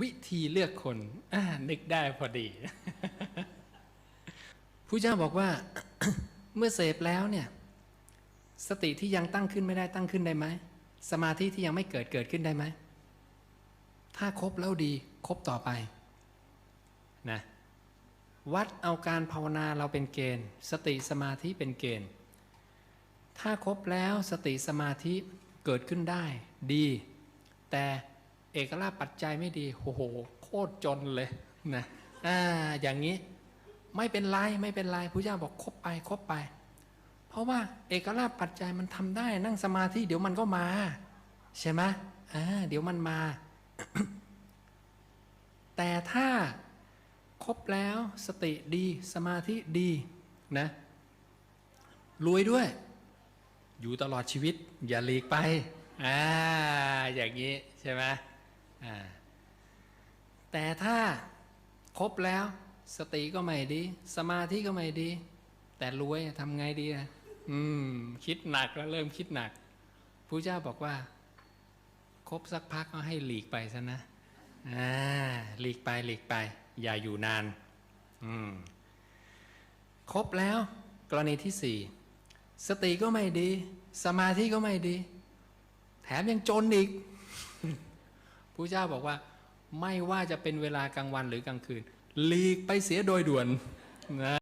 วิธีเลือกคนนึกได้พอดีผู้เจ้าบอกว่าเมื่อเสพแล้วเนี่ย สติที่ยังตั้งขึ้นไม่ได้ตั้งขึ้นได้ไหมสมาธิที่ยังไม่เกิดเกิดขึ้นได้ไหมถ้าครบแล้วดีครบต่อไปนะวัดเอาการภาวนาเราเป็นเกณฑ์ สติสมาธิเป็นเกณฑ์ ถ้าครบแล้วสติสมาธิเกิดขึ้นได้ดี แต่ เอกราชปัจจัยไม่ดีโอ้โหโคตรจนเลยนะอ่าอย่างนี้ไม่เป็นไรไม่เป็นไรพระเจ้าบอกคบไปคบไป เพราะว่าเอกราชปัจจัยมันทำได้นั่งสมาธิเดี๋ยวมันก็มา ใช่ไหมอ่าเดี๋ยวมันมา แต่ถ้าครบแล้วสติดีสมาธิดีนะรวยด้วย อยู่ตลอดชีวิต อย่าหลีกไปอ่าอย่างนี้ใช่ไหม แต่ถ้าครบแล้ว สติก็ไม่ดี สมาธิก็ไม่ดี แต่รวยทำไงดีอะอืม คิดหนักแล้วเริ่มคิดหนักพระเจ้าบอกว่า ครบสักพักก็ให้หลีกไปซะนะอ่าหลีกไปหลีกไป อย่าอยู่นาน อืมครบแล้ว กรณีที่สี่สติก็ไม่ดี สมาธิก็ไม่ดี แถมยังจนอีก พระเจ้าบอกว่าไม่ว่าจะเป็นเวลากลางวันหรือกลางคืนหลีกไปเสียโดยด่วนนะ